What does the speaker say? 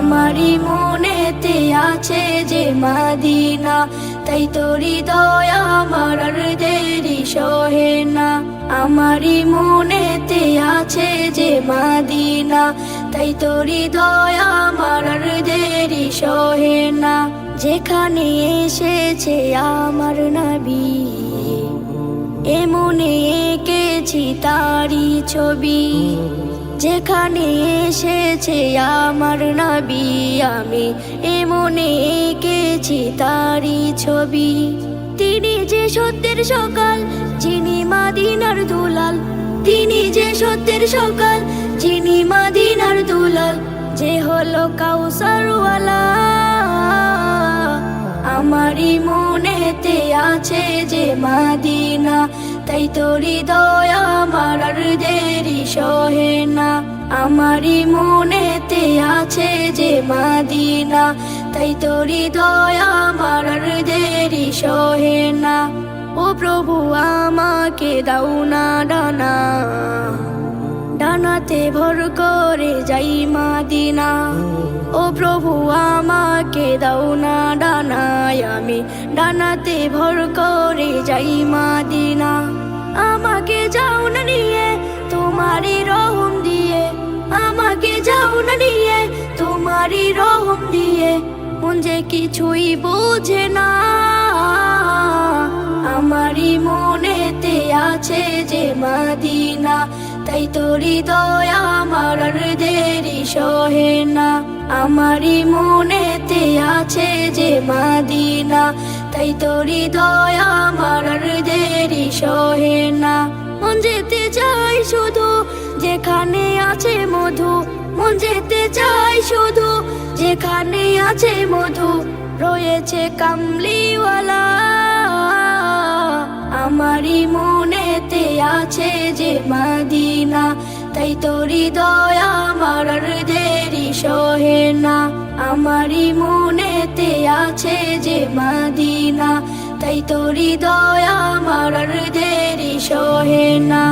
আমারই মনেতে আছে যে মাদিনা, তাই তোর হৃদয় আমার দেরি সহে না। আমারই মনেতে আছে যে মাদিনা, তাই তোর হৃদয় আমার দেরি সহে না। যেখানে এসেছে আমার নবী। এমনে এঁকেছি তারি ছবি। যেখানে এসেছে আমার নবী, আমি এমনে এঁকেছি তারি ছবি। তিনি যে সত্যের সকাল, যিনি মাদিনার দুলাল। তিনি যে সত্যের সকাল, যিনি মাদিনার দুলাল। যে হলো কাউসারওয়ালা। আমারই মনেতে আছে যে মাদিনা তাই তোর হৃদয় আমার আর দেরি সহে না। আমারই মনেতে আছে যে মাদিনা। তাই তোর হৃদয় আমার আর দেরি সহে না। ও প্রভু, আমাকে দাও না ডানা। ডানাতে ভর করে যাই মাদিনা। ও প্রভু, আমাকে দাও না ডানায়। আমি ডানাতে ভর করে যাই মাদিনা। আমাকে যাও না নিয়ে, তোমারই রহম দিয়ে। আমাকে যাও না নিয়ে, তোমারই রহম দিয়ে। মন যে কিছুই বোঝে না, আমারই মনেতে আছে যে মাদিনা। তাই তোর হৃদয় আমার দেরি সহে না, আমারই মনেতে আছে যে মাদিনা তাই তোর হৃদয় আমার দেরি সহে না। মন যেতে চাই শুধু যেখানে আছে মধু। মন যেতে চাই শুধু যেখানে আছে মধু। রয়েছে কামলিওয়ালা, আমারই মনেতে আছে যে মাদিনা। তাই তোর হৃদয় আমার দেরি সহে না, আমারই আছে যে মাদিনা তাই তোরি দয়া আমার আর দেরি সহে না।